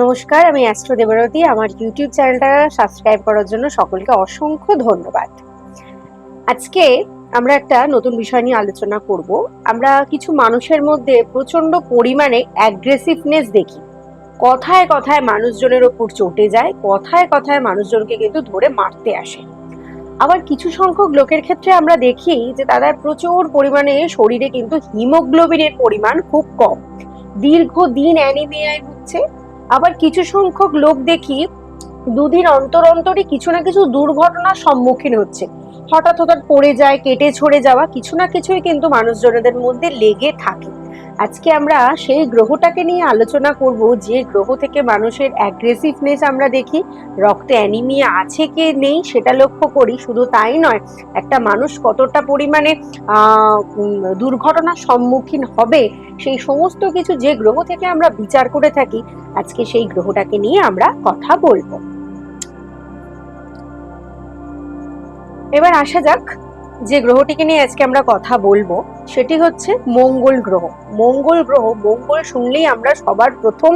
নমস্কার, আমি অ্যাস্ট্রো দেবরতী। আমার ইউটিউব চ্যানেলটা সাবস্ক্রাইব করার জন্য সকলকে অসংখ্য ধন্যবাদ। আজকে আমরা একটা নতুন বিষয় নিয়ে আলোচনা করব। আমরা কিছু মানুষের মধ্যে প্রচণ্ড পরিমাণে অ্যাগ্রেসিভনেস দেখি। কথায় কথায় মানুষজনের ওপর চটে যায়, কথায় কথায় মানুষজনকে কিন্তু ধরে মারতে আসে। আবার কিছু সংখ্যক লোকের ক্ষেত্রে আমরা দেখি যে তাদের প্রচুর পরিমাণে শরীরে কিন্তু হিমোগ্লোবিনের পরিমাণ খুব কম। দীর্ঘদিন অ্যানিমিয়ায় ভুগছে আবার কিছু সংখ্যক লোক দেখি দুদিন অন্তর অন্তরই কিছু না কিছু দুর্ঘটনার সম্মুখীন হচ্ছে। হঠাৎ হঠাৎ পড়ে যায়, কেটে ছড়ে যাওয়া, কিছু না কিছুই কিন্তু মানুষজনদের মধ্যে লেগে থাকে। আজকে আমরা সেই গ্রহটাকে নিয়ে আলোচনা করব, যে গ্রহ থেকে মানুষের অ্যাগ্রেসিভনেস আমরা দেখি, রক্তে অ্যানিমিয়া আছে কি নেই সেটা লক্ষ্য করি, শুধু তাই নয়, একটা মানুষ কতটা পরিমাণে দুর্ঘটনার সম্মুখীন হবে, সেই সমস্ত কিছু যে গ্রহ থেকে আমরা বিচার করে থাকি, আজকে সেই গ্রহটাকে নিয়ে আমরা কথা বলব। এবার আসা যাক, যে গ্রহটিকে নিয়ে আজকে আমরা কথা বলব। সেটি হচ্ছে মঙ্গল গ্রহ। মঙ্গল গ্রহ, মঙ্গল শুনলেই আমরা সবার প্রথম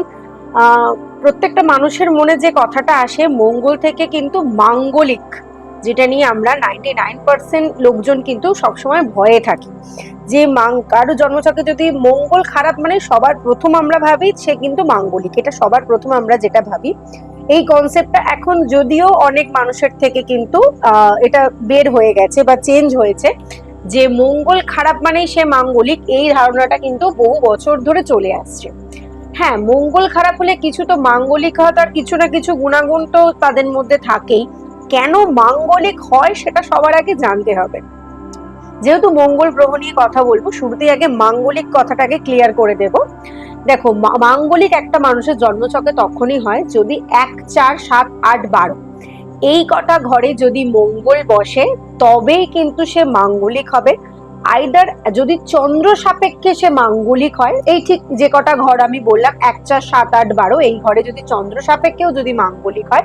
প্রত্যেকটা মানুষের মনে যে কথাটা আসে, মঙ্গল থেকে কিন্তু মাঙ্গলিক, যেটা নিয়ে আমরা নাইনটি নাইন পার্সেন্ট লোকজন কিন্তু সবসময় ভয়ে থাকি। যে মাং, কারও জন্মছকে যদি মঙ্গল খারাপ মানে সবার প্রথম আমরা ভাবি, সে কিন্তু মাঙ্গলিক। এটা সবার প্রথম আমরা যেটা ভাবি। এই কনসেপ্টটা এখন যদিও অনেক মানুষের থেকে কিন্তু এটা বের হয়ে গেছে বা চেঞ্জ হয়েছে। যে মঙ্গল খারাপ মানেই সে মাঙ্গলিক, এই ধারণাটা কিন্তু বহু বছর ধরে চলে আসছে। হ্যাঁ মঙ্গল খারাপ হলে কিছু তো মাঙ্গলিক হয় তার কিছু না কিছু গুণাগুণ তো তাদের মধ্যে থাকেই। কেন মাঙ্গলিক হয় সেটা সবার আগে জানতে হবে। যেহেতু মঙ্গল গ্রহ নিয়ে কথা বলব, শুরুতেই আগে মাঙ্গলিক কথাটাকে ক্লিয়ার করে দেব। দেখো মাঙ্গলিক একটা মানুষের জন্মছকে তখনই হয় যদি এক চার সাত আট বারো। এই কটা ঘরে যদি মঙ্গল বসে, তবেই কিন্তু সে মাঙ্গলিক হবে। আইদার যদি চন্দ্র সাপেক্ষে সে মাঙ্গলিক হয়, এই ঠিক যে কটা ঘর আমি বললাম, এক, চার, সাত, আট, বারো, এই ঘরে যদি চন্দ্র সাপেক্ষেও যদি মাঙ্গলিক হয়,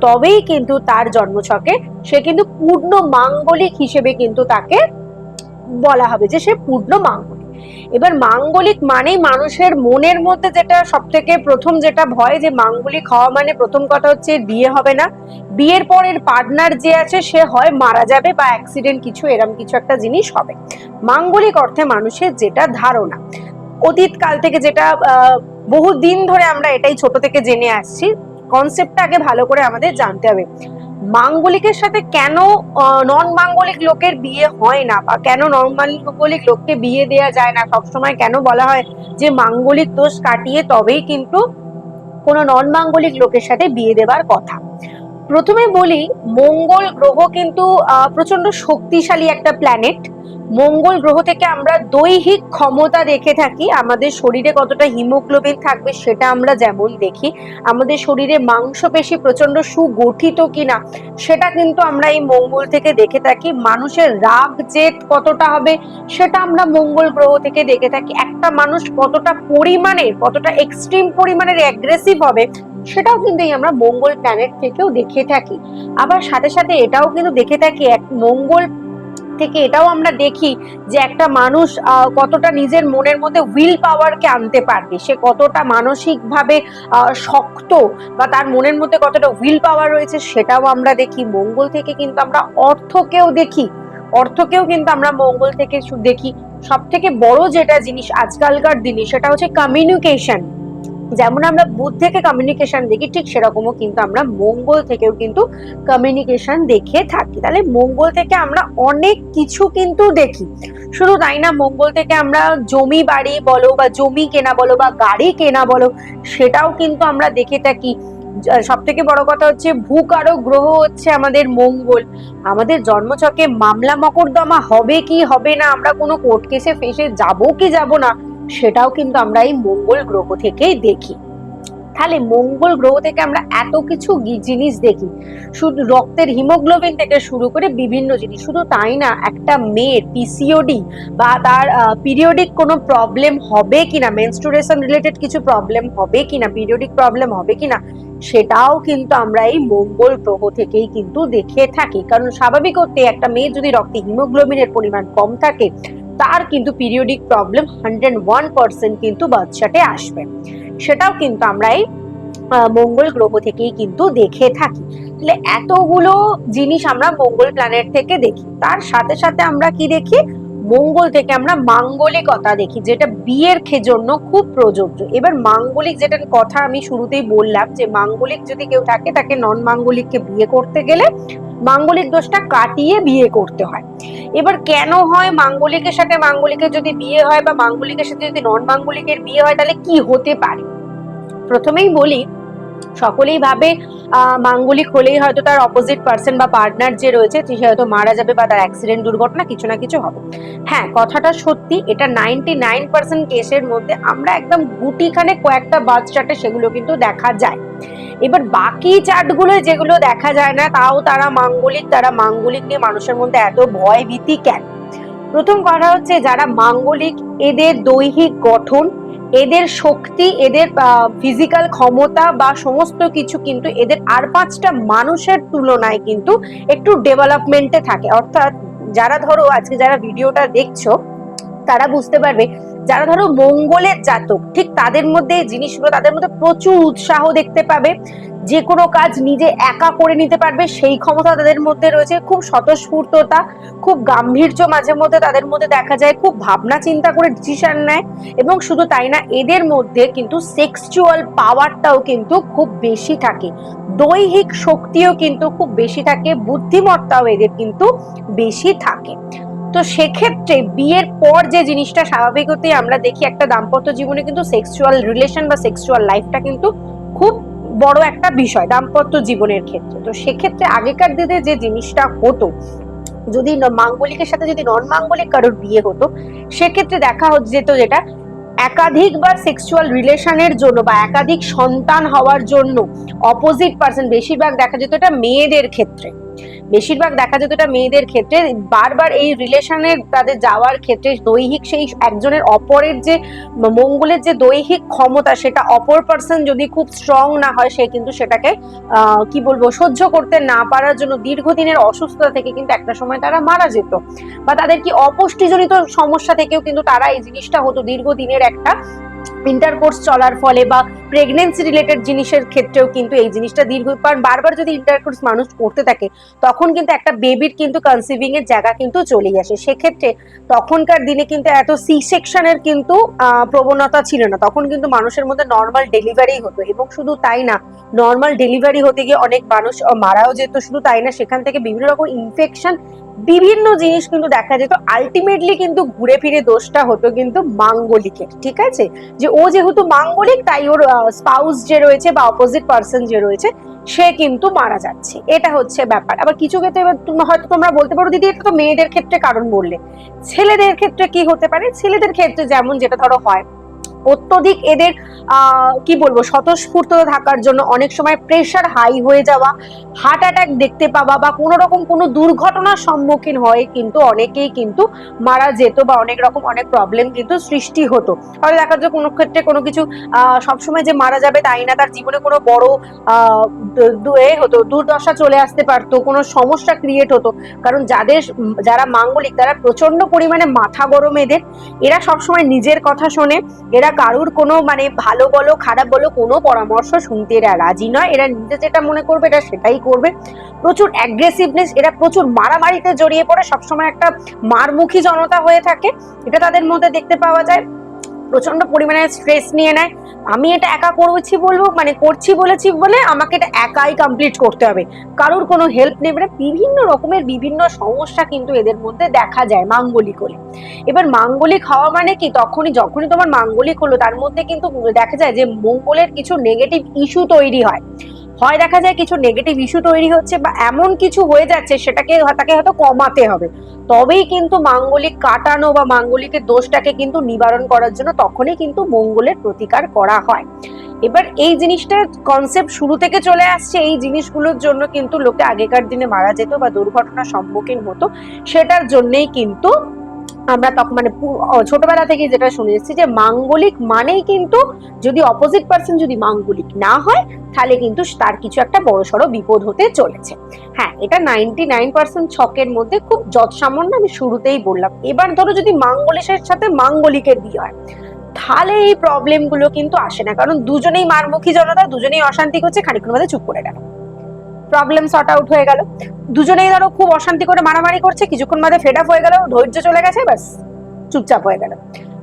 তবেই কিন্তু তার জন্মছকে সে কিন্তু পূর্ণ মাঙ্গলিক হিসেবে কিন্তু তাকে বলা হবে যে সে পূর্ণ মাঙ্গলিক। এবার মাঙ্গলিক মানেই মানুষের মনের মধ্যে যেটা সব থেকে প্রথম যেটা ভয়, যে মাঙ্গলিক হওয়া মানে প্রথম কথা হচ্ছে বিয়ে হবে না। বিয়ের পরের পার্টনার যে আছে, সে হয় মারা যাবে বা অ্যাক্সিডেন্ট কিছু, এরম কিছু একটা জিনিস হবে। মাঙ্গলিক অর্থে মানুষের যেটা ধারণা। অতীত কাল থেকে যেটা বহু দিন ধরে আমরা এটাই ছোট থেকে জেনে আসছি। কনসেপ্টটা আগে ভালো করে আমাদের জানতে হবে। মাঙ্গলিকের সাথে কেন নন মাঙ্গলিক লোকের বিয়ে হয় না? বা কেন নন মাঙ্গলিক লোককে বিয়ে দেয়া যায় না? সবসময় কেন বলা হয় যে মাঙ্গলিক দোষ কাটিয়ে তবেই কিন্তু কোনো নন মাঙ্গলিক লোকের সাথে বিয়ে দেবার কথা। প্রথমে বলি, মঙ্গল গ্রহ কিন্তু প্রচণ্ড শক্তিশালী একটা প্ল্যানেট মঙ্গল গ্রহ থেকে আমরা দৈহিক ক্ষমতা দেখে থাকি। আমাদের শরীরে কতটা হিমোগ্লোবিন থাকবে সেটা আমরা যেমন দেখি। আমাদের শরীরে মাংসপেশি প্রচণ্ড সুগঠিত কিনা, সেটা কিন্তু আমরা এই মঙ্গল থেকে দেখে থাকি। মানুষের রাগ জেদ কতটা হবে, সেটা আমরা মঙ্গল গ্রহ থেকে দেখে থাকি। একটা মানুষ কতটা পরিমাণের কতটা এক্সট্রিম পরিমাণের অ্যাগ্রেসিভ হবে সেটাও কিন্তু এই আমরা মঙ্গল প্ল্যানেট থেকেও দেখে থাকি। আবার সাথে সাথে এটাও কিন্তু দেখে থাকি, এক মঙ্গল থেকে এটাও আমরা দেখি যে একটা মানুষ কতটা নিজের মনের মধ্যে উইল পাওয়ারকে আনতে পারবে। সে কতটা মানসিকভাবে শক্ত বা তার মনের মধ্যে কতটা উইল পাওয়ার রয়েছে সেটাও আমরা দেখি। মঙ্গল থেকে কিন্তু আমরা অর্থকেও দেখি। অর্থকেও কিন্তু আমরা মঙ্গল থেকে দেখি। সব থেকে বড় যেটা জিনিস আজকালকার দিনে সেটা হচ্ছে কমিউনিকেশন যেমন আমরা বুধ থেকে কমিউনিকেশন দেখি, ঠিক সেরকমও কিন্তু আমরা মঙ্গল থেকেও কিন্তু কমিউনিকেশন দেখে থাকি। তাহলে মঙ্গল থেকে আমরা অনেক কিছু কিন্তু দেখি। শুধু তাই না, মঙ্গল থেকে আমরা জমি বাড়ি বলো বা জমি কেনা বলো বা গাড়ি কেনা বলো, সেটাও কিন্তু আমরা দেখে থাকি। সব থেকে বড় কথা হচ্ছে ভূকারক গ্রহ হচ্ছে আমাদের মঙ্গল। আমাদের জন্মচকে মামলা মকদ্দমা হবে কি হবে না, আমরা কোনো কোর্ট কেসে ফেসে যাব কি যাব না সেটাও কিন্তু আমরা এই মঙ্গল গ্রহ থেকেই দেখি। তাহলে মঙ্গল গ্রহ থেকে আমরা এত কিছু জিনিস দেখি। শুধু রক্তের হিমোগ্লোবিন থেকে শুরু করে বিভিন্ন জিনিস। শুধু তাই না, একটা মেয়ের পিসিওডি বা তার পিরিয়ডিক কোনো প্রবলেম হবে কিনা মেনস্টুরেশন রিলেটেড কিছু প্রবলেম হবে কিনা পিরিয়ডিক প্রবলেম হবে কিনা, সেটাও কিন্তু আমরা এই মঙ্গল গ্রহ থেকেই কিন্তু দেখে থাকি। কারণ স্বাভাবিক হতে একটা মেয়ে যদি রক্তে হিমোগ্লোবিনের পরিমাণ কম থাকে তার কিন্তু periodic problem hundred one percent কিন্তু বাচ্চাটে আসবে। সেটাও কিন্তু আমরা এই মঙ্গল গ্রহ থেকেই কিন্তু দেখে থাকি। তাহলে এতগুলো জিনিস আমরা মঙ্গল প্ল্যানেট থেকে দেখি। তার সাথে সাথে আমরা কি দেখি? মঙ্গল থেকে আমরা মাঙ্গলিকতা দেখি, যেটা বিয়ের জন্য খুব প্রযোজ্য। এবার মাঙ্গলিক যেটার কথা আমি শুরুতেই বললাম যে মাঙ্গলিক যদি কেউ থাকে, তাকে নন মাঙ্গলিককে বিয়ে করতে গেলে মাঙ্গলিক দোষটা কাটিয়ে বিয়ে করতে হয়। এবার কেন হয় মাঙ্গলিকের সাথে মাঙ্গলিকের যদি বিয়ে হয় বা মাঙ্গলিকের সাথে যদি নন মাঙ্গলিকের বিয়ে হয়, তাহলে কি হতে পারে? প্রথমেই বলি সকলেই ভাবে মাঙ্গলিক হলেই হয়তো তার অপোজিট পার্সন বা পার্টনার যে রয়েছে, সে হয়তো মারা যাবে বা তার অ্যাক্সিডেন্ট দুর্ঘটনা কিছু না কিছু হবে। হ্যাঁ কথাটা সত্যি, এটা নাইনটি নাইন পার্সেন্ট কেসের মধ্যে আমরা একদম গুটিখানে কয়েকটা বার্থ চার্টে সেগুলো কিন্তু দেখা যায়। এবার বাকি চার্টগুলো যেগুলো দেখা যায় না, তাও তারা মাঙ্গলিক তারা মাঙ্গলিক নিয়ে মানুষের মধ্যে এত ভয় ভীতি কেন? প্রথম কথা হচ্ছে যারা মাঙ্গলিক, এদের দৈহিক গঠন, এদের শক্তি, এদের ফিজিক্যাল ক্ষমতা বা সমস্ত কিছু কিন্তু এদের আর পাঁচটা মানুষের তুলনায় কিন্তু একটু ডেভেলপমেন্টে থাকে। অর্থাৎ যারা ধরো আজকে যারা ভিডিওটা দেখছ, তারা বুঝতে পারবে যারা ধরো মঙ্গলের জাতক, ঠিক তাদের মধ্যে এই জিনিসগুলো, তাদের মধ্যে প্রচুর উৎসাহ দেখতে পাবে। যে কোনো কাজ নিজে একা করে নিতে পারবে, সেই ক্ষমতা তাদের মধ্যে রয়েছে। খুব স্বতঃস্ফূর্ততা, খুব গাম্ভীর্য মাঝে মধ্যে তাদের মধ্যে দেখা যায়, খুব ভাবনা চিন্তা করে ডিসিশন নেয়। এবং শুধু তাই না, এদের মধ্যে কিন্তু সেক্সুয়াল পাওয়ারটাও কিন্তু খুব বেশি থাকে। দৈহিক শক্তিও কিন্তু খুব বেশি থাকে, বুদ্ধিমত্তাও এদের কিন্তু বেশি থাকে। তো সেক্ষেত্রে বিয়ের পর যে জিনিসটা স্বাভাবিক হতেই আমরা দেখি, একটা দাম্পত্য জীবনে কিন্তু সেক্সুয়াল রিলেশন বা সেক্সুয়াল লাইফটা কিন্তু খুব বড় একটা বিষয় দাম্পত্য জীবনের ক্ষেত্রে। তো সেক্ষেত্রে আগেকার দিনে যে জিনিসটা হতো, যদি মাঙ্গলিকের সাথে যদি নন মাঙ্গলিক কারোর বিয়ে হতো, সেক্ষেত্রে দেখা যেত যেটা একাধিকবার সেক্সুয়াল রিলেশনের জন্য বা একাধিক সন্তান হওয়ার জন্য অপোজিট পার্সন বেশিরভাগ দেখা যেত এটা মেয়েদের ক্ষেত্রে। বেশিরভাগ দেখা যেত এটা মেয়েদের ক্ষেত্রে বারবার এই রিলেশনের তাদের যাওয়ার ক্ষেত্রে দৈহিক সেই একজনের অপরের যে মঙ্গলের যে দৈহিক ক্ষমতা সেটা অপর পার্সন যদি খুব স্ট্রং না হয়, সে কিন্তু সেটাকে কি বলব, সহ্য করতে না পারার জন্য দীর্ঘদিনের অসুস্থতা থেকে কিন্তু একটা সময় তারা মারা যেত। বা তাদের কি অপুষ্টিজনিত সমস্যা থেকেও কিন্তু তারা এই জিনিসটা হতো দীর্ঘদিনের একটা ইন্টারকোর্স চলার ফলে বা প্রেগনেন্সি রিলেটেড জিনিসের ক্ষেত্রেও কিন্তু এই জিনিসটা দীর্ঘ, কারণ বারবার যদি ইন্টারকোর্স মানুষ করতে থাকে, তখন কিন্তু একটা বেবির কিন্তু কনসিভিং এর জায়গা কিন্তু চলে আসে। সেক্ষেত্রে তখনকার দিনে কিন্তু এত সি সেকশনের কিন্তু প্রবণতা ছিল না। তখন কিন্তু মানুষের মধ্যে নর্মাল ডেলিভারি হতো এবং শুধু তাই না নর্মাল ডেলিভারি হতে গিয়ে অনেক মানুষ মারাও যেত। শুধু তাই না, সেখান থেকে বিভিন্ন রকম ইনফেকশন বিভিন্ন জিনিস কিন্তু দেখা যেত। আলটিমেটলি কিন্তু ঘুরে ফিরে দোষটা হতো কিন্তু মাঙ্গলিকের, ঠিক আছে? যে ও যেহেতু মাঙ্গলিক, তাই ওর স্পাউস যে রয়েছে বা অপোজিট পার্সন যে রয়েছে, সে কিন্তু মারা যাচ্ছে। এটা হচ্ছে ব্যাপার। আবার কিছু ক্ষেত্রে এবার হয়তো তোমরা বলতে পারো, দিদি, এটা তো মেয়েদের ক্ষেত্রে কারণ বললে। ছেলেদের ক্ষেত্রে কি হতে পারে? ছেলেদের ক্ষেত্রে যেমন যেটা ধরো হয় অত্যধিক এদের কি বলব স্বতঃস্ফূর্ত থাকার জন্য অনেক সময় প্রেশার হাই হয়ে যাওয়া হার্ট অ্যাটাক দেখতে পাওয়া বা কোনো রকম কোনো দুর্ঘটনার সম্মুখীন হয়ে কিন্তু অনেকেই কিন্তু মারা যেত বা অনেক রকম অনেক প্রবলেম কিন্তু সৃষ্টি হতো। হয়তো দেখা যায় কোনো ক্ষেত্রে কোনো কিছু সবসময় যে মারা যাবে তাই না, তার জীবনে কোনো বড় এ হতো, দুর্দশা চলে আসতে পারতো, কোনো সমস্যা ক্রিয়েট হতো। কারণ যাদের, যারা মাঙ্গলিক, তারা প্রচণ্ড পরিমাণে মাথা গরম এদের, এরা সবসময় নিজের কথা শোনে, এরা কারুর কোনো মানে ভালো বলো, খারাপ বলো, কোনো পরামর্শ শুনতে এরা রাজি নয়। এরা নিজে যেটা মনে করবে এটা সেটাই করবে। প্রচুর অ্যাগ্রেসিভনেস এরা প্রচুর মারামারিতে জড়িয়ে পড়ে। সবসময় একটা মারমুখী জনতা হয়ে থাকে। এটা তাদের মধ্যে দেখতে পাওয়া যায়। প্রচণ্ড পরিমাণে স্ট্রেস নিয়ে নেয়। আমি এটা একা করছি বলব মানে করছি বলেছি বলে আমাকে এটা একাই কমপ্লিট করতে হবে। কারোর কোনো হেল্প নেবে না। বিভিন্ন রকমের বিভিন্ন সমস্যা কিন্তু এদের মধ্যে দেখা যায় মাঙ্গলিক হলে। এবার মাঙ্গলিক হওয়া মানে কি? তখনই যখনই তোমার মাঙ্গলিক হলো, তার মধ্যে কিন্তু দেখা যায় যে মঙ্গলের কিছু নেগেটিভ ইস্যু তৈরি হয়। হয় দেখা যায় কিছু নেগেটিভ ইস্যু তৈরি হচ্ছে বা এমন কিছু হয়ে যাচ্ছে সেটাকে তাকে হয়তো কমাতে হবে। তবেই কিন্তু মাঙ্গলিক কাটানো বা মাঙ্গলিকের দোষটাকে কিন্তু নিবারণ করার জন্য তখনই কিন্তু মঙ্গলের প্রতিকার করা হয়। এবার এই জিনিসটার কনসেপ্ট শুরু থেকে চলে আসছে, এই জিনিসগুলোর জন্য কিন্তু লোকে আগেকার দিনে মারা যেত বা দুর্ঘটনার সম্মুখীন হতো, সেটার জন্যেই কিন্তু আমরা তখন মানে ছোটবেলা থেকে যেটা শুনে এসেছি যে মাঙ্গলিক মানেই কিন্তু যদি অপোজিট পার্সন যদি মাঙ্গলিক না হয়, তাহলে কিন্তু তার কিছু একটা বড় সড়ো বিপদ হতে চলেছে। হ্যাঁ এটা নাইনটি নাইন পার্সেন্ট ছকের মধ্যে খুব যৎসামান্য আমি শুরুতেই বললাম। এবার ধরো যদি মাঙ্গলেশের সাথে মাঙ্গলিকের বিয়ে হয়, তাহলে এই প্রবলেমগুলো কিন্তু আসে না। কারণ দুজনেই মারমুখী জনতা, দুজনেই অশান্তি করছে খানিক্ষণ মধ্যে চুপ করে গেল। প্রবলেম সর্ট আউট হয়ে গেল। দুজনেই ধরো খুব অশান্তি করে মারামারি করছে, কিছুক্ষণ বাদে ফেড আপ হয়ে গেল, ধৈর্য চলে গেছে, ব্যাস, চুপচাপ হয়ে গেল।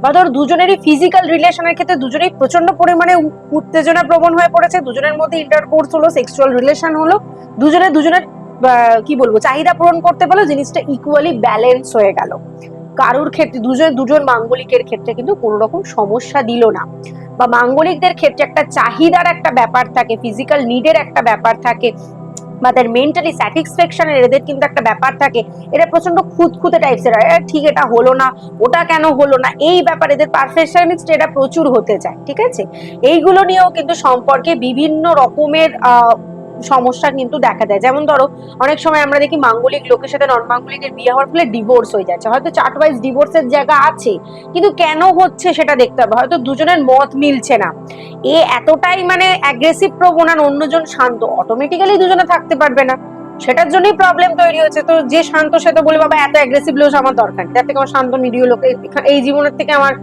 বা ধর দুজনেরই ফিজিক্যাল রিলেশনের ক্ষেত্রে দুজনেই প্রচণ্ড পরিমাণে উত্তেজনা প্রবণ হয়ে পড়েছে, দুজনের মধ্যে ইন্টারকোর্স হলো সেক্সুয়াল রিলেশন হলো, দুজনে দুজনের কি বলব, চাহিদা পূরণ করতে পারল জিনিসটা ইকুয়ালি ব্যালেন্স হয়ে গেল। কারুর ক্ষেত্রে, দুজন দুজন মাঙ্গলিকের ক্ষেত্রে কিন্তু কোনো রকম সমস্যা দিল না। বা মাঙ্গলিকদের ক্ষেত্রে একটা চাহিদার একটা ব্যাপার থাকে ফিজিক্যাল নিডের একটা ব্যাপার থাকে বা তার মেন্টালি স্যাটিসফ্যাকশনের এদের কিন্তু একটা ব্যাপার থাকে। এরা প্রচণ্ড খুঁতখুঁতে টাইপসের হয়। ঠিক এটা হলো না, ওটা কেন হলো না? এই ব্যাপার এদের পারফেকশনিস্ট এটা প্রচুর হতে চায়, ঠিক আছে? এইগুলো নিয়েও কিন্তু সম্পর্কে বিভিন্ন রকমের সমস্যা কিন্তু দেখা দেয়। যেমন ধরো, অনেক সময় আমরা দেখি মাঙ্গলিক লোকের সাথে নন মাঙ্গলিকের বিয়ে হওয়ার ফলে ডিভোর্স হয়ে যাচ্ছে। হয়তো চার্ট ওয়াইজ ডিভোর্সের জায়গা আছে, কিন্তু কেন হচ্ছে সেটা দেখতে হবে। হয়তো দুজনের মত মিলছে না। এ এতটাই মানে অ্যাগ্রেসিভ প্রবণ আর অন্যজন শান্ত অটোমেটিক্যালি দুজনে থাকতে পারবে না। সেটার জন্যই প্রবলেম তৈরি হচ্ছে। তো যে শান্ত, সে তো বলে, বাবা, এত অ্যাগ্রেসিভ লোক আমার দরকার। তার থেকে আমার শান্ত, নিরীহ লোক, এই জীবনের থেকে আমার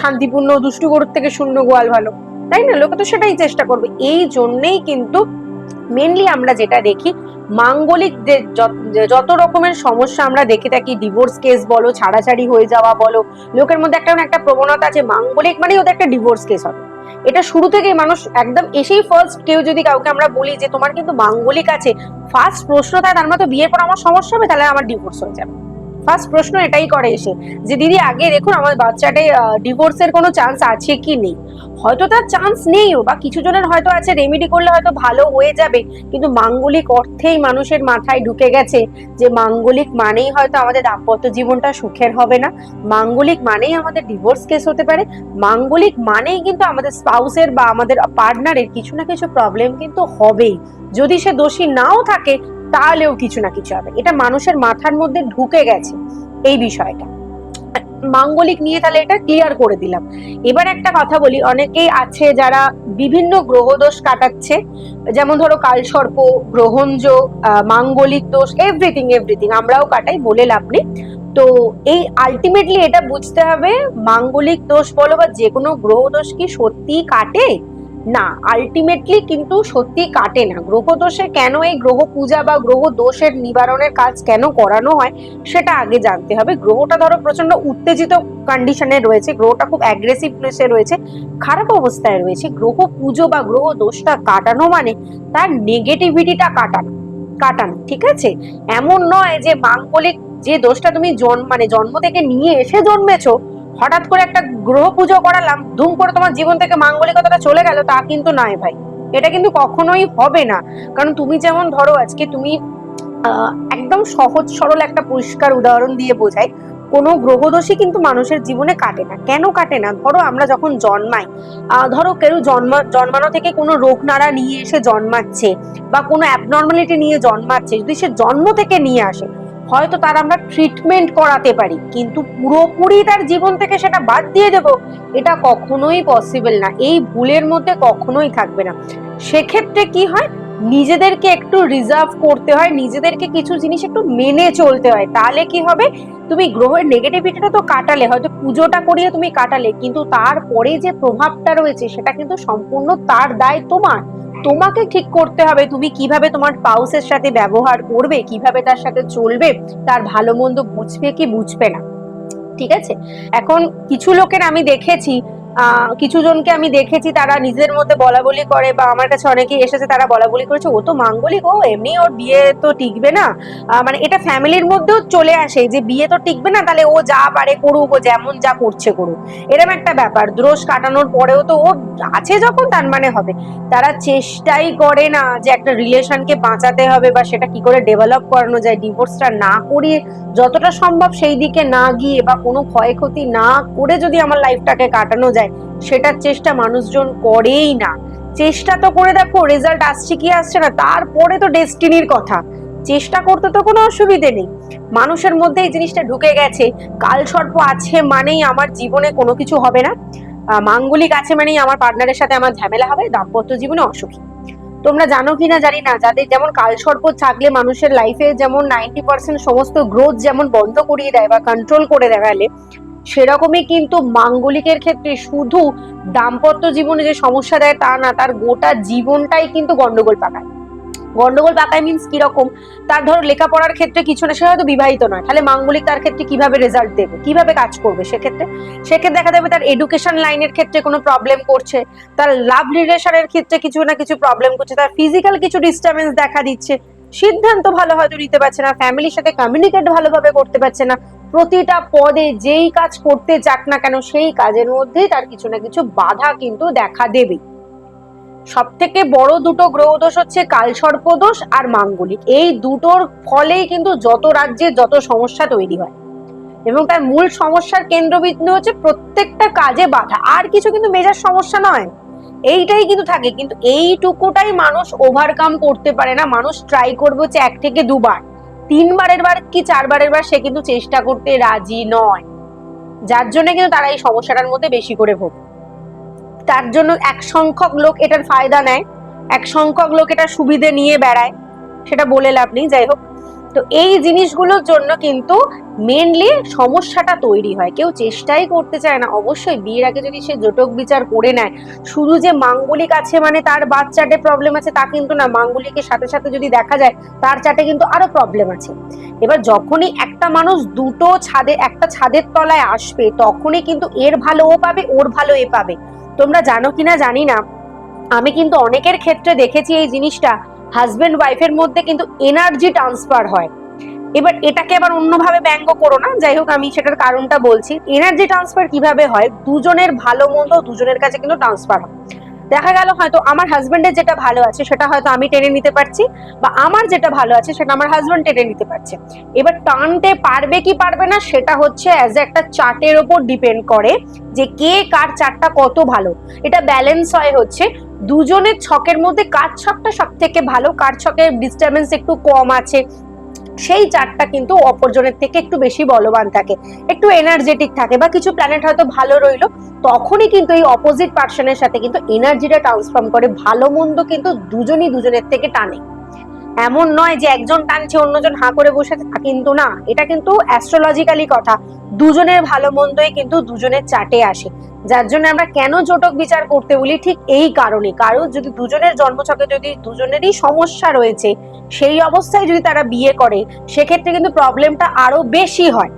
শান্তিপূর্ণ, দুষ্টু গরুর থেকে শূন্য গোয়াল ভালো। তাই না? লোকে তো সেটাই চেষ্টা করবে। এই জন্যেই কিন্তু মেনলি আমরা যেটা দেখি, মাঙ্গলিকদের যত- রকমের সমস্যা আমরা দেখে থাকি ডিভোর্স কেস বলো, ছাড়াছাড়ি হয়ে যাওয়া বলো, লোকের মধ্যে একটা একটা প্রবণতা আছে, মাঙ্গলিক মানে ওদের একটা ডিভোর্স কেস হবে। এটা শুরু থেকেই মানুষ একদম এসেই ফার্স্ট কেউ যদি কাউকে আমরা বলি যে, তোমার কিন্তু মাঙ্গলিক আছে ফার্স্ট প্রশ্ন থাকে, তার মতো বিয়ে পর আমার সমস্যা হবে, তাহলে আমার ডিভোর্স হয়ে যাবে। ফার্স্ট প্রশ্ন এটাই করে এসে যে, দিদি, আগে দেখুন আমার বাচ্চাটে ডিভোর্সের কোনো চান্স আছে কি নেই? হয়তো তার চান্স নেইও বা কিছু জনের হয়তো আছে রেমেডি করলে হয়তো ভালো হয়ে যাবে, কিন্তু মাঙ্গলিক অর্থেই মানুষের মাথায় ঢুকে গেছে যে, মাঙ্গলিক মানেই হয়তো আমাদের দাম্পত্য জীবনটা সুখের হবে না। মাঙ্গলিক মানেই আমাদের ডিভোর্স কেস হতে পারে। মাঙ্গলিক মানেই কিন্তু আমাদের স্পাউসের বা আমাদের পার্টনারের কিছু না কিছু প্রবলেম কিন্তু হবেই। যদি সে দোষী নাও থাকে তাহলেও কিছু না কিছু হবে। এটা মানুষের মাথার মধ্যে ঢুকে গেছে এই বিষয়টা। মাঙ্গলিক নিয়ে তাহলে এটা ক্লিয়ার করে দিলাম। এবার একটা কথা বলি, অনেকেই আছে যারা বিভিন্ন গ্রহদোষ কাটাচ্ছে, যেমন ধরো কালসর্প গ্রহণযোগ মাঙ্গলিক দোষ এভরিথিং এভরিথিং আমরাও কাটাই, বলে লাভ নেই। তো এই আলটিমেটলি এটা বুঝতে হবে, মাঙ্গলিক দোষ বলো বা যে কোনো গ্রহ দোষ কি সত্যি কাটে? না আলটিমেটলি কিন্তু সত্যি কাটে না। গ্রহ দোষে কেন এই গ্রহ পূজা বা গ্রহ দোষের নিবারণের কাজ কেন করানো হয় সেটা আগে জানতে হবে। গ্রহটা ধরো প্রচণ্ড উত্তেজিত কন্ডিশনে রয়েছে, গ্রহটা খুব অ্যাগ্রেসিভনেসে রয়েছে, খারাপ অবস্থায় রয়েছে। গ্রহ পুজো বা গ্রহ দোষটা কাটানো মানে তার নেগেটিভিটিটা কাটানো কাটানো, ঠিক আছে? এমন নয় যে মাঙ্গলিক যে দোষটা তুমি জন্ম মানে জন্ম থেকে নিয়ে এসে জন্মেছো হঠাৎ করে একটা গ্রহ পুজো করালাম, ধুম করে তোমার জীবন থেকে মাঙ্গলিকতাটা চলে গেল, তা কিন্তু নয় ভাই। এটা কিন্তু কখনোই হবে না। কারণ তুমি যেমন ধরো আজকে তুমি একদম সহজ সরল একটা পরিষ্কার উদাহরণ দিয়ে বোঝাই, কোনো গ্রহদোষই কিন্তু মানুষের জীবনে কাটে না। কেন কাটে না? ধরো আমরা যখন জন্মাই ধরো কেউ জন্মা, জন্মানো থেকে কোনো রোগ নাড়া নিয়ে এসে জন্মাচ্ছে, বা কোনো অ্যাবনর্মালিটি নিয়ে জন্মাচ্ছে, যদি সে জন্ম থেকে নিয়ে আসে হয়তো তার আমরা ট্রিটমেন্ট করাতে পারি, কিন্তু পুরোপুরি তার জীবন থেকে সেটা বাদ দিয়ে দেব, এটা কখনোই পসিবল না। এই ভুলের মধ্যে কখনোই থাকবে না। সেক্ষেত্রে কি হয়? নিজেদেরকে একটু রিজার্ভ করতে হয়, নিজেদেরকে কিছু জিনিস একটু মেনে চলতে হয়। তাহলে কি হবে? তুমি গ্রহের নেগেটিভিটিটা তো কাটালে, হয়তো পুজোটা করিয়ে তুমি কাটালে, কিন্তু তারপরে যে প্রভাবটা রয়েছে, সেটা কিন্তু সম্পূর্ণ তার দায় তোমার। তোমাকে ঠিক করতে হবে, তুমি কীভাবে তোমার পাউসের সাথে ব্যবহার করবে, কীভাবে তার সাথে চলবে, তার ভালো মন্দ বুঝবে কি বুঝবে না। ঠিক আছে? এখন কিছু লোকের আমি দেখেছি কিছু জনকে আমি দেখেছি, তারা নিজের মধ্যে বলা বলি করে বা আমার কাছে অনেকেই এসেছে তারা বলা বলি করেছে, ও তো মাঙ্গলিক, ও এমনি ওর বিয়ে তো টিকবে না। মানে এটা ফ্যামিলির মধ্যেও চলে আসে, যে বিয়ে তো টিকবে না, তাহলে ও যা পারে করুক, ও যেমন যা করছে করুক। এরকম একটা ব্যাপার, দোষ কাটানোর পরেও তো ও আছে যখন, তার মানে হবে। তারা চেষ্টাই করে না যে একটা রিলেশনকে বাঁচাতে হবে বা সেটা কি করে ডেভেলপ করানো যায়, ডিভোর্সটা না করিয়ে যতটা সম্ভব সেই দিকে না গিয়ে বা কোনো ক্ষয়ক্ষতি না করে যদি আমার লাইফটাকে কাটানো যায় সেটার চেষ্টা মানুষজন করেই না। চেষ্টা তো করে দেখো রেজাল্ট আসছে কি আসছে না, তারপরে তো ডেস্টিনির কথা। চেষ্টা করতে তো কোনো অসুবিধে নেই। মানুষের মধ্যে এই জিনিসটা ঢুকে গেছে কালসর্প আছে মানেই আমার জীবনে কোনো কিছু হবে না। মাঙ্গলিক আছে মানেই আমার পার্টনারের সাথে আমার ঝামেলা হবে, দাম্পত্য জীবনে অসুখী। তোমরা জানো কিনা জানি না, যাদের যেমন কালসর্প থাকলে মানুষের লাইফে যেমন নাইনটি পার্সেন্ট সমস্ত গ্রোথ যেমন বন্ধ করিয়ে দেয় বা কন্ট্রোল করে দেখালে সেরকমই কিন্তু মাঙ্গলিকের ক্ষেত্রে শুধু দাম্পত্য জীবনে যে সমস্যা দেয় তা না, তার গোটা জীবনটাই কিন্তু গন্ডগোল পাকায়। গন্ডগোল পাকায় মিনস কীরকম? তার ধরো লেখাপড়ার ক্ষেত্রে কিছু না, সে হয়তো বিবাহিত নয়। তাহলে মাঙ্গলিক তার ক্ষেত্রে কীভাবে রেজাল্ট দেবে? কীভাবে কাজ করবে সেক্ষেত্রে? সেক্ষেত্রে দেখা যাবে তার এডুকেশন লাইনের ক্ষেত্রে কোনো প্রবলেম করছে, তার লাভ রিলেশনের ক্ষেত্রে কিছু না কিছু প্রবলেম করছে, তার ফিজিক্যাল কিছু ডিস্টারবেন্স দেখা দিচ্ছে। সিদ্ধান্ত ভালো হয়তো নিতে পারছে না ফ্যামিলির সাথে কমিউনিকেট ভালোভাবে করতে পারছে না। প্রতিটা পদে যেই কাজ করতে যাক না কেন, সেই কাজের মধ্যেই তার কিছু না কিছু বাধা কিন্তু দেখা দেবে। সব থেকে বড় দুটো গ্রহ দোষ হচ্ছে কালসর্প দোষ আর মাঙ্গলিক। এই দুটোর ফলেই কিন্তু যত রাজ্যে যত সমস্যা তৈরি হয়। এবং তার মূল সমস্যার কেন্দ্রবিন্দু হচ্ছে প্রত্যেকটা কাজে বাধা। আর কিছু কিন্তু মেজার সমস্যা নয়। এইটাই কিন্তু থাকে, কিন্তু এইটুকুটাই মানুষ ওভারকাম করতে পারে না। মানুষ ট্রাই করবে হচ্ছে এক থেকে দুবার। তিনবারের বার কি চারবারের বার সে কিন্তু চেষ্টা করতে রাজি নয়। যার জন্য কিন্তু তারা এই সমস্যাটার মধ্যে বেশি করে ভোগে। তার জন্য এক সংখ্যক লোক এটার ফায়দা নেয়, এক সংখ্যক লোক এটা সুবিধে নিয়ে বেড়ায়। সেটা বলে লাভ নেই। যাই হোক তো এই জিনিসগুলোর জন্য কিন্তু মেনলি সমস্যাটা তৈরি হয়। কেউ চেষ্টাই করতে চায় না। অবশ্যই বিয়ের আগে যদি সে জটক বিচার করে নেয়, শুধু যে মাঙ্গলিক আছে মানে তার বাচ্চাটে প্রবলেম আছে তা কিন্তু না। মাঙ্গলিকের সাথে সাথে যদি দেখা যায়, তার চাটে কিন্তু আরও প্রবলেম আছে। এবার যখনই একটা মানুষ দুটো ছাদে, একটা ছাদের তলায় আসবে, তখনই কিন্তু এর ভালো ও পাবে, ওর ভালো এ পাবে। তোমরা জানো কিনা জানি না। আমি কিন্তু অনেকের ক্ষেত্রে দেখেছি এই জিনিসটা। হাজবেন্ড ওয়াইফের মধ্যে কিন্তু এনার্জি ট্রান্সফার হয়। এবার এটাকে আবার অন্যভাবে ব্যঙ্গ করো না, যাই হোক আমি সেটার কারণটা বলছি। এনার্জি ট্রান্সফার কীভাবে হয়? দুজনের ভালো মন্দ দুজনের কাছে কিন্তু ট্রান্সফার হয়। দেখা গেল হয়তো আমার হাজবেন্ডের যেটা ভালো আছে সেটা হয়তো আমি টেনে নিতে পারছি, বা আমার যেটা ভালো আছে সেটা আমার হাজবেন্ড টেনে নিতে পারছে। এবার টানতে পারবে কি পারবে না সেটা হচ্ছে অ্যাজ একটা চার্টের ওপর ডিপেন্ড করে যে কে কার চারটা কত ভালো। এটা ব্যালেন্স হয় হচ্ছে দুজনের ছকের মধ্যে কার ছকটা সব থেকে ভালো, কার ছকের ডিস্টারবেন্স একটু কম আছে, সেই চারটা কিন্তু অপরজনের থেকে একটু বেশি বলবান থাকে, একটু এনার্জেটিক থাকে বা কিছু প্ল্যানেট হয়তো ভালো রইল, তখনই কিন্তু এই অপোজিট পার্সনের সাথে কিন্তু এনার্জিটা ট্রান্সফর্ম করে, ভালো মন্দ কিন্তু দুজনই দুজনের থেকে টানে। এমন নয় যে একজন টানছে, অন্যজন হাঁ করে বসে কিন্তু না, এটা কিন্তু অ্যাস্ট্রোলজিক্যালি কথা, দুজনের ভালো মন্দই কিন্তু দুজনের চাটে আসে। যার জন্য আমরা কেন জটক বিচার করতে বলি ঠিক এই কারণে। কারণ যদি দুজনের জন্মছকে যদি দুজনেরই সমস্যা রয়েছে, সেই অবস্থায় যদি তারা বিয়ে করে, সেক্ষেত্রে কিন্তু প্রবলেমটা আরও বেশি হয়।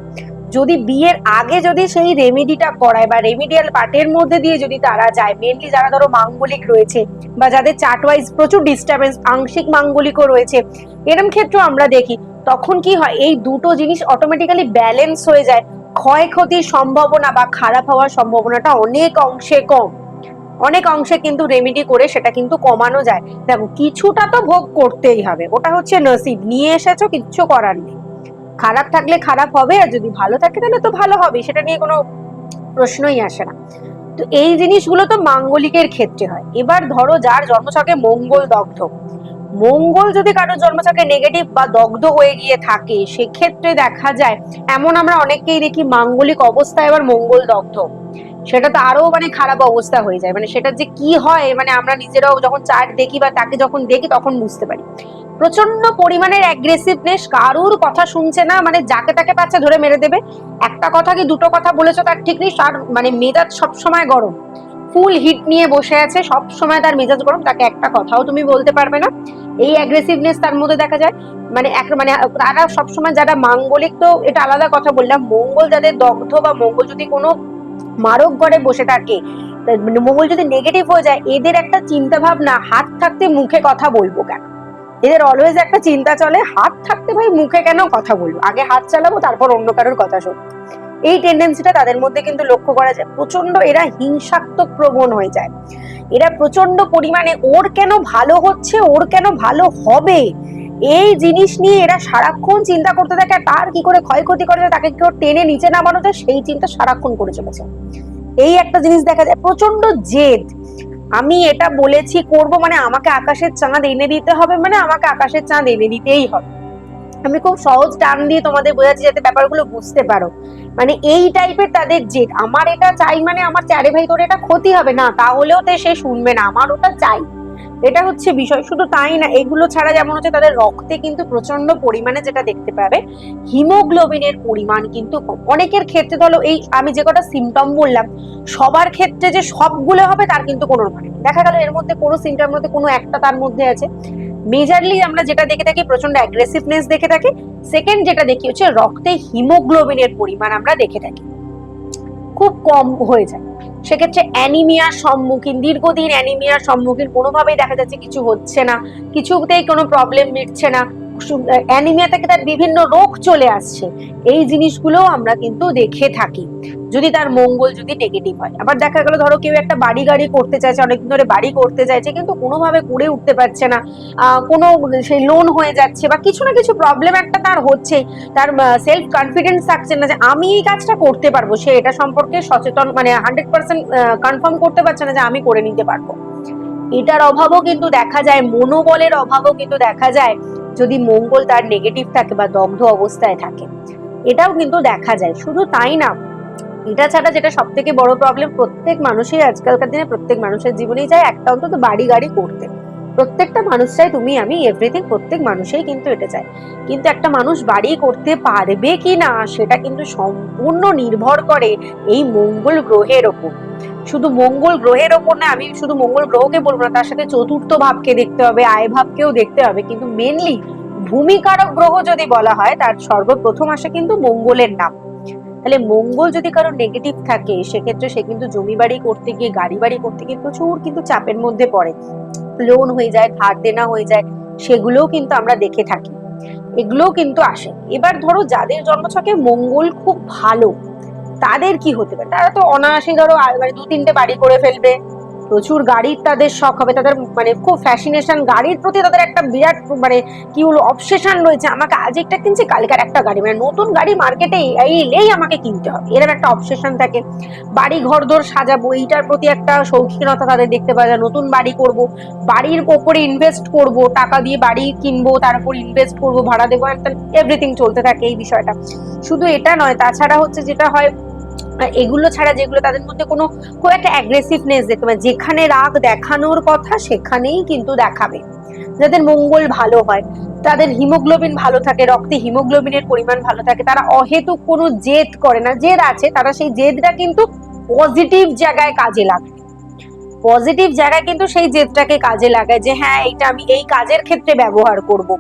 যদি বিয়ের আগে যদি সেই রেমিডিটা করায় বা রেমিডিয়াল পার্টের মধ্যে দিয়ে যদি তারা যায় মেনলি যারা ধরো মাঙ্গলিক রয়েছে বা যাদের চার্ট ওয়াইজ প্রচুর ডিস্টারবেন্স আংশিক মাঙ্গলিকও রয়েছে, এরম ক্ষেত্রেও আমরা দেখি, তখন কি হয়, এই দুটো জিনিস অটোমেটিক্যালি ব্যালেন্স হয়ে যায়। ক্ষয়ক্ষতির সম্ভাবনা বা খারাপ হওয়ার সম্ভাবনাটা অনেক অংশে কম। অনেক অংশে কিন্তু রেমেডি করে সেটা কিন্তু কমানো যায়। দেখো, কিছুটা তো ভোগ করতেই হবে। ওটা হচ্ছে নসিব। নিয়ে এসেছ, কিচ্ছু করার নেই। খারাপ থাকলে খারাপ হবে আর যদি ভালো থাকে তাহলে তো ভালো হবে। সেটা নিয়ে কোনো প্রশ্নই আসে না। তো এই জিনিসগুলো তো মাঙ্গলিকের ক্ষেত্রে হয়। এবার ধরো, যার জন্মছকে মঙ্গল দগ্ধ। মঙ্গল যদি কারোর জন্মছকে নেগেটিভ বা দগ্ধ হয়ে গিয়ে থাকে, সেক্ষেত্রে দেখা যায়, এমন আমরা অনেককেই দেখি মাঙ্গলিক অবস্থায় এবার মঙ্গল দগ্ধ। সেটা তো আরও মানে খারাপ অবস্থা হয়ে যায়। মানে সেটা যে কি হয় মানে আমরা নিজেরাও যখন চার্ট দেখি বা তাকে যখন দেখি তখন বুঝতে পারি। প্রচণ্ড পরিমাণের অ্যাগ্রেসিভনেস কারুর কথা শুনছে না মানে যাকে তাকে পাচ্ছে ধরে মেরে দেবে। একটা কথা কি দুটো কথা বলেছ তার ঠিক নেই মানে মেজাজ সবসময় গরম। ফুল হিট নিয়ে বসে আছে, সব সময় তার মেজাজ গরম, তাকে একটা কথাও তুমি বলতে পারবে না। এই অ্যাগ্রেসিভনেস তার মধ্যে দেখা যায় মানে এক মানে তারা সবসময় যারা মাঙ্গলিক, তো এটা আলাদা কথা বললাম, মঙ্গল যাদের দগ্ধ বা মঙ্গল যদি কোনো মারক ঘরে বসে থাকে মানে মঙ্গল যদি নেগেটিভ হয়ে যায়, এদের একটা চিন্তা ভাবনা হাত থাকতে মুখে কথা বলব কেন? এদের অলওয়েজ একটা চিন্তা চলে, হাত থাকতে ভাই মুখে কেন কথা বলব? আগে হাত চালাবো, তারপর অন্য কারোর কথা শুনব। এই টেন্ডেন্সিটা তাদের মধ্যে কিন্তু লক্ষ্য করা যায়। প্রচণ্ড এরা হিংসাত্মক প্রবণ হয়ে যায়। এরা প্রচণ্ড পরিমাণে ওর কেন ভালো হচ্ছে, ওর কেন ভালো হবে? এই জিনিস নিয়ে এরা সারাক্ষণ চিন্তা করতে থাকে তার কি করে ক্ষয়ক্ষতি করে তাকে কেউ টেনে নিচে নামানো যায়, সেই চিন্তা সারাক্ষণ করে চলেছে। এই একটা জিনিস দেখা যায় প্রচণ্ড জেদ। আমি এটা বলেছি, করব মানে আমাকে আকাশের চাঁদ এনে দিতে হবে মানে আমাকে আকাশের চাঁদ এনে দিতেই হবে। আমি খুব সহজ টার্ম দিয়ে তোমাদের বোঝাচ্ছি যাতে ব্যাপারগুলো বুঝতে পারো। মানে এই টাইপের তাদের জেদ। আমার এটা চাই মানে আমার চারে ভাই তোর এটা ক্ষতি হবে না, তাহলেও তো সে শুনবে না। আমার ওটা চাই। এটা হচ্ছে বিষয়। শুধু তাই না, এগুলো ছাড়া যেমন হচ্ছে তাদের রক্তে কিন্তু প্রচণ্ড পরিমাণে যেটা দেখতে পাবে, হিমোগ্লোবিনের পরিমাণ কিন্তু অনেকের ক্ষেত্রে ধরো এই আমি যে কটা সিমটম বললাম, সবার ক্ষেত্রে যে সবগুলো হবে তার কিন্তু কোনো মানে দেখা গেল এর মধ্যে কোনো সিমটমের মধ্যে কোনো একটা তার মধ্যে আছে। মেজারলি আমরা যেটা দেখে থাকি প্রচণ্ড অ্যাগ্রেসিভনেস দেখে থাকি। সেকেন্ড যেটা দেখি হচ্ছে রক্তে হিমোগ্লোবিনের পরিমাণ আমরা দেখে থাকি। খুব কম হয়ে যায়। সেক্ষেত্রে অ্যানিমিয়ার সম্মুখীন, দীর্ঘদিন অ্যানিমিয়ার সম্মুখীন কোনোভাবেই দেখা যাচ্ছে কিছু হচ্ছে না, কিছুতেই কোনো প্রবলেম মিটছে না। অ্যানিমিয়া থেকে তার বিভিন্ন রোগ চলে আসছে। এই জিনিসগুলোও আমরা কিন্তু দেখে থাকি। যদি তার মঙ্গল যদি নেগেটিভ হয়। আবার দেখা গেল, ধরো কেউ একটা বাড়ি গাড়ি করতে চাইছে, অনেকদিন ধরে বাড়ি করতে চাইছে, কিন্তু কোনোভাবে করে উঠতে পারছে না। কোনো সেই লোন হয়ে যাচ্ছে বা কিছু না কিছু প্রবলেম একটা তার হচ্ছে তার সেলফ কনফিডেন্স থাকছে না যে, আমি এই কাজটা করতে পারব। সে এটা সম্পর্কে সচেতন মানে হান্ড্রেড পার্সেন্ট কনফার্ম করতে পারছে না যে, আমি করে নিতে পারব। এটার অভাবও কিন্তু দেখা যায়, মনোবলের অভাবও কিন্তু দেখা যায়। যদি মঙ্গল তার নেগেটিভ থাকে বা দগ্ধ অবস্থায় থাকে। এটাও কিন্তু দেখা যায়। শুধু তাই না, এটা ছাড়া যেটা সব থেকে বড় প্রবলেম প্রত্যেক মানুষই আজকালকার দিনে প্রত্যেক মানুষের জীবনেই যায়। একটা অন্তত বাড়ি গাড়ি করতে। প্রত্যেকটা মানুষ চাই তুমি, আমি এভরিথিং প্রত্যেক মানুষেই কিন্তু এটা চাই। কিন্তু একটা মানুষ বাড়ি করতে পারবে কি না, সেটা কিন্তু সম্পূর্ণ নির্ভর করে এই মঙ্গল গ্রহের ওপর। শুধু মঙ্গল গ্রহের ওপর না, আমি শুধু মঙ্গল গ্রহকে বলব না, তার সাথে চতুর্থ ভাবকে দেখতে হবে, আয় ভাবকেও দেখতে হবে। কিন্তু মেনলি ভূমিকারক গ্রহ যদি বলা হয়, তার সর্বপ্রথম আসে কিন্তু মঙ্গলের নাম। তাহলে মঙ্গল যদি কারও নেগেটিভ থাকে, সেক্ষেত্রে সে কিন্তু জমি বাড়ি করতে গিয়ে, গাড়ি বাড়ি করতে গিয়ে প্রচুর কিন্তু চাপের মধ্যে পড়ে। লোন হয়ে যায়, ধার দেনা হয়ে যায়, সেগুলোও কিন্তু আমরা দেখে থাকি। এগুলোও কিন্তু আসে। এবার ধরো যাদের জন্মছকে মঙ্গল খুব ভালো, তাদের কি হতে পারে? তারা তো অনায়াসে ধরো মানে দু তিনটে বাড়ি করে ফেলবে। প্রচুর গাড়ির তাদের শখ হবে, তাদের মানে খুব ফ্যাসিনেশন গাড়ির প্রতি তাদের একটা বিরাট মানে কি বলব অবসেশন রয়েছে। আমাকে আজ একটা কিনছি, কালকার একটা গাড়ি। মানে নতুন গাড়ি মার্কেটে এলেই আমাকে কিনতে হবে। এরকম একটা অবসেশন থাকে। বাড়ি ঘর দোর সাজাবো, এইটার প্রতি একটা শৌখিনতা তাদের দেখতে পাওয়া যায়। নতুন বাড়ি করব, বাড়ির ওপরে ইনভেস্ট করব, টাকা দিয়ে বাড়ি কিনবো, তার উপর ইনভেস্ট করব, ভাড়া দেবো এভরিথিং চলতে থাকে এই বিষয়টা। শুধু এটা নয়, তাছাড়া হচ্ছে যেটা হয় এগুলো ছাড়া যেগুলো তাদের মধ্যে কোনো খুব একটা অ্যাগ্রেসিভনেস দেখতে পাবে যেখানে রাগ দেখানোর কথা, সেখানেই কিন্তু দেখাবে। যাদের মঙ্গল ভালো হয়, তাদের হিমোগ্লোবিন ভালো থাকে, রক্তে হিমোগ্লোবিনের পরিমাণ ভালো থাকে, তারা অহেতুক কোনো জেদ করে না। জেদ আছে, তারা সেই জেদটা কিন্তু পজিটিভ জায়গায় কাজে লাগে পজিটিভ জায়গায় কিন্তু সেই জেদটাকে কাজে লাগায় যে হ্যাঁ এইটা আমি এই কাজের ক্ষেত্রে ব্যবহার করব।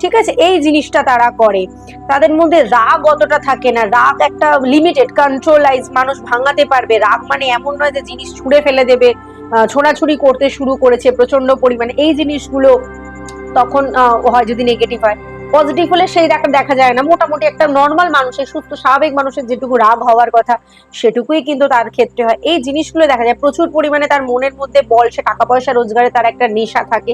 ঠিক আছে? এই জিনিসটা তারা করে। তাদের মধ্যে রাগ অতটা থাকে না। রাগ একটা লিমিটেড কন্ট্রোলাইজ মানুষ ভাঙাতে পারবে। রাগ মানে এমন নয় যে জিনিস ছুঁড়ে ফেলে দেবে ছোড়াছুড়ি করতে শুরু করেছে প্রচণ্ড পরিমাণে। এই জিনিসগুলো তখন হয় যদি নেগেটিভ হয়। পজিটিভ হলে সেই দেখা দেখা যায় না। মোটামুটি একটা নর্মাল মানুষের, সুস্থ, স্বাভাবিক মানুষের যেটুকু রাগ হওয়ার কথা, সেটুকুই কিন্তু তার ক্ষেত্রে হয়। এই জিনিসগুলো দেখা যায়, প্রচুর পরিমাণে তার মনের মধ্যে বল, সে টাকা পয়সা রোজগারে তার একটা নেশা থাকে।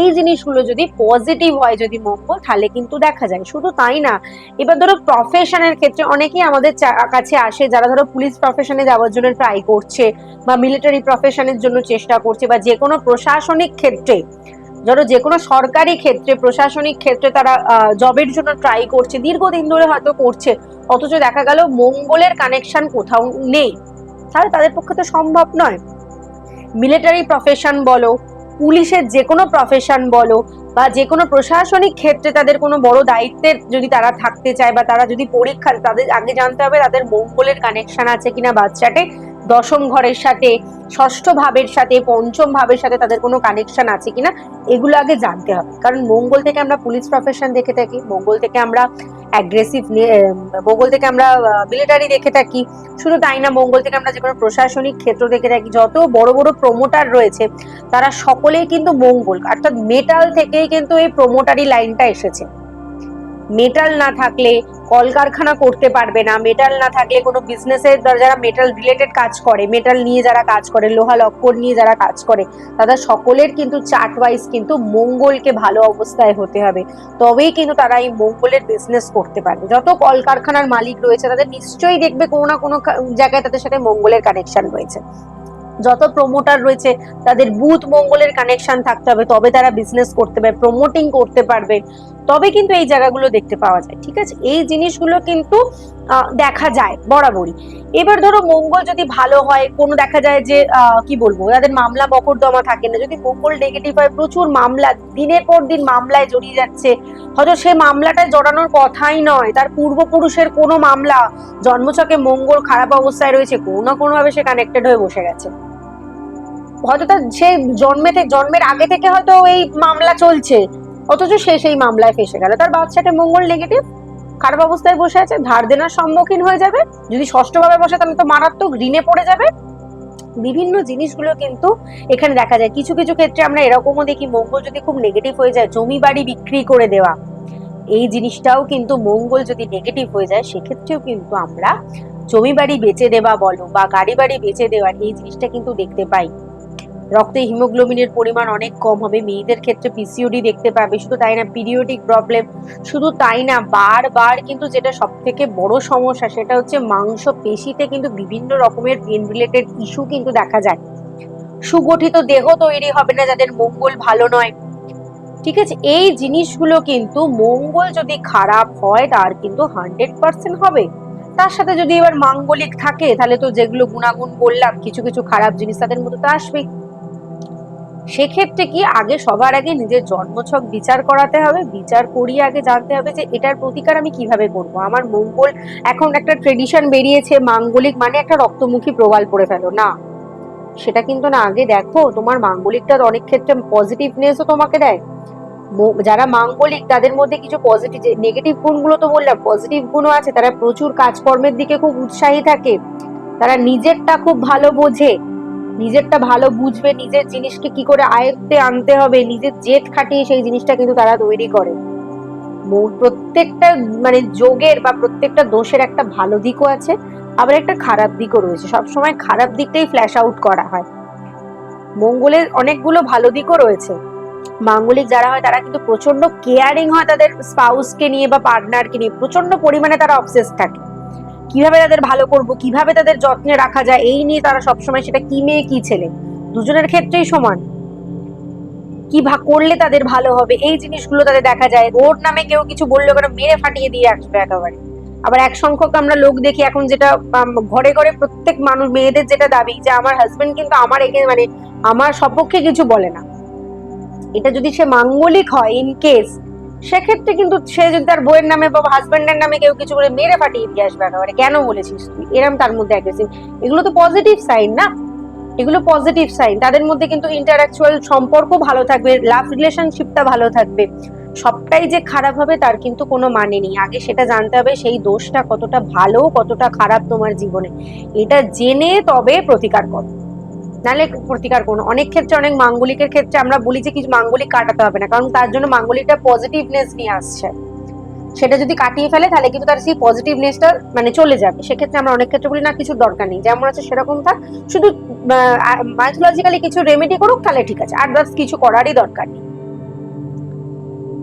এই জিনিসগুলো যদি পজিটিভ হয়, যদি মঙ্গল, তাহলে কিন্তু দেখা যায়। শুধু তাই না, এবার ধরো প্রফেশনের ক্ষেত্রে অনেকেই আমাদের কাছে আসে, যারা ধরো পুলিশ প্রফেশনে যাওয়ার জন্য ট্রাই করছে, বা মিলিটারি প্রফেশনের জন্য চেষ্টা করছে, বা যে কোনো প্রশাসনিক ক্ষেত্রে। ধরো যে কোনো সরকারি ক্ষেত্রে, প্রশাসনিক ক্ষেত্রে তারা জবের জন্য ট্রাই করছে, দীর্ঘদিন ধরে হয়তো করছে, অথচ দেখা গেল মঙ্গলের কানেকশন কোথাও নেই। তাহলে তাদের পক্ষে তো সম্ভব নয়। মিলিটারি প্রফেশন বলো, পুলিশের যে কোনো প্রফেশন বলো, বা যে কোনো প্রশাসনিক ক্ষেত্রে তাদের কোনো বড় দায়িত্বের যদি তারা থাকতে চায়, বা তারা যদি পরীক্ষা, তাদের আগে জানতে হবে তাদের মঙ্গলের কানেকশন আছে কিনা বাচ্চাটে দশম ঘরের সাথে, ষষ্ঠ ভাবের সাথে, পঞ্চম ভাবের সাথে তাদের কোনো কানেকশন আছে কিনা, এগুলো আগে জানতে হবে। কারণ মঙ্গল থেকে আমরা পুলিশ প্রফেশন দেখে থাকি, মঙ্গল থেকে আমরা অ্যাগ্রেসিভ মঙ্গল থেকে আমরা মিলিটারি দেখে থাকি। শুধু তাই না, মঙ্গল থেকে আমরা যে কোনো প্রশাসনিক ক্ষেত্র দেখে থাকি, যত বড় বড় প্রমোটার রয়েছে, তারা সকলেই কিন্তু মঙ্গল। অর্থাৎ মেটাল থেকেই কিন্তু এই প্রমোটারি লাইনটা এসেছে। মেটাল না থাকলে কলকারখানা করতে পারবে না। মেটাল না থাকলে কোনো বিজনেসের যারা মেটাল রিলেটেড কাজ করে মেটাল নিয়ে যারা কাজ করে, লোহা লক্কর নিয়ে যারা কাজ করে, তাদের সকলের কিন্তু চার্ট ওয়াইজ কিন্তু মঙ্গলকে ভালো অবস্থায় হতে হবে। তবেই কিন্তু তারা এই মঙ্গলের বিজনেস করতে পারবে। যত কলকারখানার মালিক রয়েছে, তাদের নিশ্চয়ই দেখবে কোনো না কোনো জায়গায় তাদের সাথে মঙ্গলের কানেকশন রয়েছে। যত প্রমোটার রয়েছে, তাদের বুথ মঙ্গলের কানেকশন থাকতে হবে, তবে তারা বিজনেস করতে পারবে প্রমোটিং করতে পারবে। তবে কিন্তু এই জায়গাগুলো দেখতে পাওয়া যায়, ঠিক আছে? এই জিনিসগুলো কিন্তু দেখা যায়, বরাবরই। এবার ধরো মঙ্গল যদি ভালো হয়, কোনো দেখা যায় যে কি বলব যাদের মামলা মকদ্দমা থাকে না। যদি মঙ্গল নেগেটিভ হয়, প্রচুর মামলা, দিনের পর দিন মামলায় জড়িয়ে যাচ্ছে। হয়তো সে মামলাটায় জড়ানোর কথাই নয়, তার পূর্বপুরুষের কোনো মামলা, জন্মছকে মঙ্গল খারাপ অবস্থায় রয়েছে, কোনো না কোনো ভাবে সে কানেক্টেড হয়ে বসে গেছে। হয়তো তার সে জন্মে জন্মের আগে থেকে হয়তো এই মামলা চলছে। অথচ সে সেই মামলায় ফেসে গেল। তার বাচ্চাটা মঙ্গল নেগেটিভ খারাপ অবস্থায় বসে আছে, ধার দেনার সম্মুখীন হয়ে যাবে। যদি ষষ্ঠ ভাবে বসে, তাহলে তো মারাত্মক ঋণে পড়ে যাবে। বিভিন্ন জিনিসগুলো কিন্তু এখানে দেখা যায়। কিছু কিছু ক্ষেত্রে আমরা এরকমও দেখি, মঙ্গল যদি খুব নেগেটিভ হয়ে যায়, জমি বাড়ি বিক্রি করে দেওয়া। এই জিনিসটাও কিন্তু মঙ্গল যদি নেগেটিভ হয়ে যায়, সেক্ষেত্রেও কিন্তু আমরা জমি বাড়ি বেচে দেওয়া বলো বা গাড়ি বাড়ি বেচে দেওয়া এই জিনিসটা কিন্তু দেখতে পাই। রক্তে হিমোগ্লোবিনের পরিমাণ অনেক কম হবে। মেয়েদের ক্ষেত্রে পিসিওডি দেখতে পাবে। শুধু তাই না পিরিয়ডিক প্রবলেম শুধু তাই না, বারবার কিন্তু যেটা সব থেকে বড় সমস্যা সেটা হচ্ছে মাংস পেশিতে কিন্তু বিভিন্ন রকমের পেন রিলেটেড ইস্যু কিন্তু দেখা যায়। সুগঠিত দেহ তৈরি হবে না যাদের মঙ্গল ভালো নয়। ঠিক আছে? এই জিনিসগুলো কিন্তু মঙ্গল যদি খারাপ হয়, তার কিন্তু হান্ড্রেড পার্সেন্ট হবে। তার সাথে যদি এবার মাঙ্গলিক থাকে, তাহলে তো যেগুলো গুণাগুণ বললাম, কিছু কিছু খারাপ জিনিস তাদের মধ্যে তো আসবেই। সেক্ষেত্রে কি আগে সবার আগে নিজের জন্মছক বিচার করাতে হবে? বিচার করিয়ে আগে জানতে হবে যে এটার প্রতিকার আমি কীভাবে করব? আমার মঙ্গল এখন একটা ট্রেডিশন বেরিয়েছে, মাঙ্গলিক মানে একটা রক্তমুখী প্রবাল পড়ে ফেলো। না, সেটা কিন্তু না। আগে দেখো, তোমার মাঙ্গলিকটা অনেক ক্ষেত্রে পজিটিভনেসও তোমাকে দেয়। যারা মাঙ্গলিক, তাদের মধ্যে কিছু পজিটিভ নেগেটিভ গুণগুলো তো বললাম পজিটিভ গুণও আছে। তারা প্রচুর কাজকর্মের দিকে খুব উৎসাহী থাকে। তারা নিজেরটা খুব ভালো বোঝে। নিজেরটা ভালো বুঝবে, নিজের জিনিসকে কি করে আয়ত্তে আনতে হবে, নিজের জেদ খাটিয়ে সেই জিনিসটা কিন্তু তারা তৈরি করে। প্রত্যেকটা মানে যোগের বা প্রত্যেকটা দোষের একটা ভালো দিকও আছে, আবার একটা খারাপ দিকও রয়েছে। সবসময় খারাপ দিকটাই ফ্ল্যাশ আউট করা হয়। মঙ্গলের অনেকগুলো ভালো দিকও রয়েছে। মাঙ্গলিক যারা হয়, তারা কিন্তু প্রচণ্ড কেয়ারিং হয় তাদের স্পাউসকে নিয়ে বা পার্টনারকে নিয়ে। প্রচণ্ড পরিমাণে তারা অবসেস থাকে। কীভাবে তাদের ভালো করব, কীভাবে তাদের যত্নে রাখা যায়, এই নিয়ে তারা সবসময় সেটা কি মেয়ে, কি ছেলে? দুজনের ক্ষেত্রেই সমান। কি করলে তাদের ভালো হবে, এই জিনিসগুলো তাদের দেখা যায়। ওর নামে কেউ কিছু বললে ওখানে মেরে ফাটিয়ে দিয়ে আসবে একেবারে। আবার এক সংখ্যক আমরা লোক দেখি এখন যেটা ঘরে ঘরে প্রত্যেক মানুষ, মেয়েদের যেটা দাবি যে আমার হাজবেন্ড কিন্তু আমার একে মানে আমার সপক্ষে কিছু বলে না। এটা যদি সে মাঙ্গলিক হয় ইন কেস সেক্ষেত্রে কিন্তু সে যদি তার বইয়ের নামে বা হাজবেন্ডের নামে কেউ কিছু করে মেরে ফাটিয়ে দিয়ে আসবে একেবারে। কেন বলেছিস তুই? এরম তার মধ্যে অ্যাগ্রেসিভ এগুলো তো পজিটিভ সাইন না? এগুলো পজিটিভ সাইন তাদের মধ্যে কিন্তু ইন্টারাকচুয়াল সম্পর্ক ভালো থাকবে লাভ রিলেশনশিপটা ভালো থাকবে। সবটাই যে খারাপ হবে তার কিন্তু কোনো মানে নেই। আগে সেটা জানতে হবে সেই দোষটা কতটা ভালো, কতটা খারাপ তোমার জীবনে। এটা জেনে তবে প্রতিকার করো। নাহলে প্রতিকার কোনো অনেক ক্ষেত্রে অনেক মাঙ্গলিকের ক্ষেত্রে আমরা বলি যে কিছু মাঙ্গলিক কাটাতে হবে না, কারণ তার জন্য মাঙ্গলিকটা পজিটিভনেস নিয়ে আসছে। সেটা যদি কাটিয়ে ফেলে তাহলে কিন্তু তার সেই পজিটিভনেসটা মানে চলে যাবে। সেক্ষেত্রে আমরা অনেক ক্ষেত্রে বলি, না কিছু দরকার নেই। যেমন আছে সেরকম থাক শুধু মাইথোলজিক্যালি কিছু রেমেডি করুক তাহলে ঠিক আছে আদার্স কিছু করারই দরকার নেই।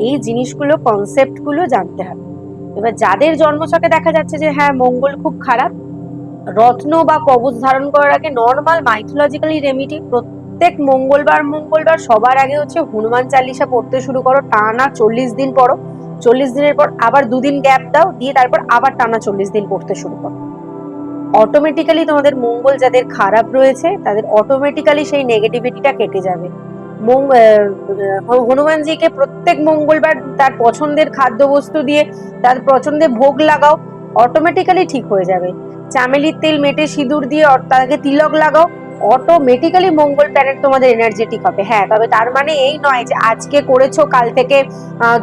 এই জিনিসগুলো কনসেপ্টগুলো জানতে হবে। এবার যাদের জন্মছকে দেখা যাচ্ছে যে হ্যাঁ মঙ্গল খুব খারাপ রত্ন বা কবচ ধারণ করার আগে নর্মাল মাইথোলজিক্যালি রেমেডি প্রত্যেক মঙ্গলবার মঙ্গলবার সবার আগে হচ্ছে হনুমান চালিসা পড়তে শুরু করো, টানা চল্লিশ দিন পড়ো। চল্লিশ দিনের পর আবার দুদিন গ্যাপ দাও, দিয়ে তারপর আবার টানা চল্লিশ দিন পড়তে শুরু করো। অটোমেটিক্যালি তোমাদের মঙ্গল যাদের খারাপ রয়েছে, তাদের অটোমেটিক্যালি সেই নেগেটিভিটিটা কেটে যাবে। হনুমানজিকে প্রত্যেক মঙ্গলবার তার পছন্দের খাদ্যবস্তু দিয়ে, তার পছন্দের ভোগ লাগাও অটোমেটিক্যালি ঠিক হয়ে যাবে। চামেলির তেল মেটে সিঁদুর দিয়ে তাকে তিলক লাগাও অটোমেটিক্যালি মঙ্গল প্ল্যানেট তোমাদের এনার্জেটিক হবে। হ্যাঁ তবে তার মানে এই নয় যে আজকে করেছ, কাল থেকে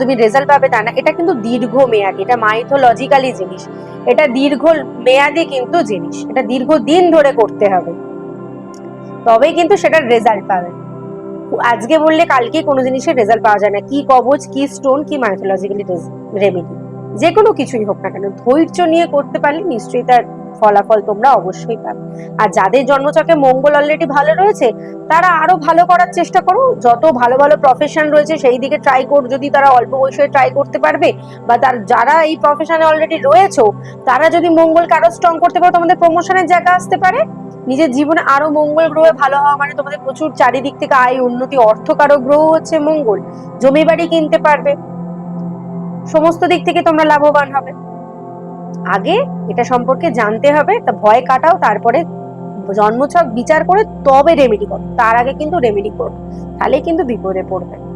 তুমি রেজাল্ট পাবে তা না। এটা কিন্তু দীর্ঘ মেয়াদি এটা মাইথোলজিক্যালি জিনিস। এটা দীর্ঘ মেয়াদি কিন্তু জিনিস। এটা দীর্ঘ দিন ধরে করতে হবে। তবেই কিন্তু সেটার রেজাল্ট পাবে। আজকে বললে কালকে কোনো জিনিসের রেজাল্ট পাওয়া যায় না। কি কবচ, কি স্টোন কি মাইথোলজিক্যালি রেমেডি যে কোনো কিছুই হোক না কেন, ধৈর্য নিয়ে করতে পারলে নিশ্চয়ই তার ফলাফল তোমরা অবশ্যই পাবে। আর যাদের জন্মচকে মঙ্গল অলরেডি ভালো রয়েছে, তারা আরও ভালো করার চেষ্টা করো। যত ভালো ভালো প্রফেশন রয়েছে, সেই দিকে ট্রাই কর, যদি তারা অল্প বয়সে ট্রাই করতে পারবে, বা তার যারা এই প্রফেশনে অলরেডি রয়েছে, তারা যদি মঙ্গল কারও স্ট্রং করতে পারো, তোমাদের প্রমোশনের জায়গা আসতে পারে। নিজের জীবনে আরও মঙ্গল গ্রহে ভালো হওয়া মানে তোমাদের প্রচুর চারিদিক থেকে আয়, উন্নতি, অর্থকারক গ্রহ হচ্ছে মঙ্গল। জমি বাড়ি কিনতে পারবে। সমস্ত দিক থেকে তোমরা লাভবান হবে। আগে এটা সম্পর্কে জানতে হবে, তা ভয় কাটাও, তারপরে জন্মছক বিচার করে তবে রেমেডি করো। তার আগে কিন্তু রেমেডি করো। তাহলে কিন্তু বিপদে পড়বে।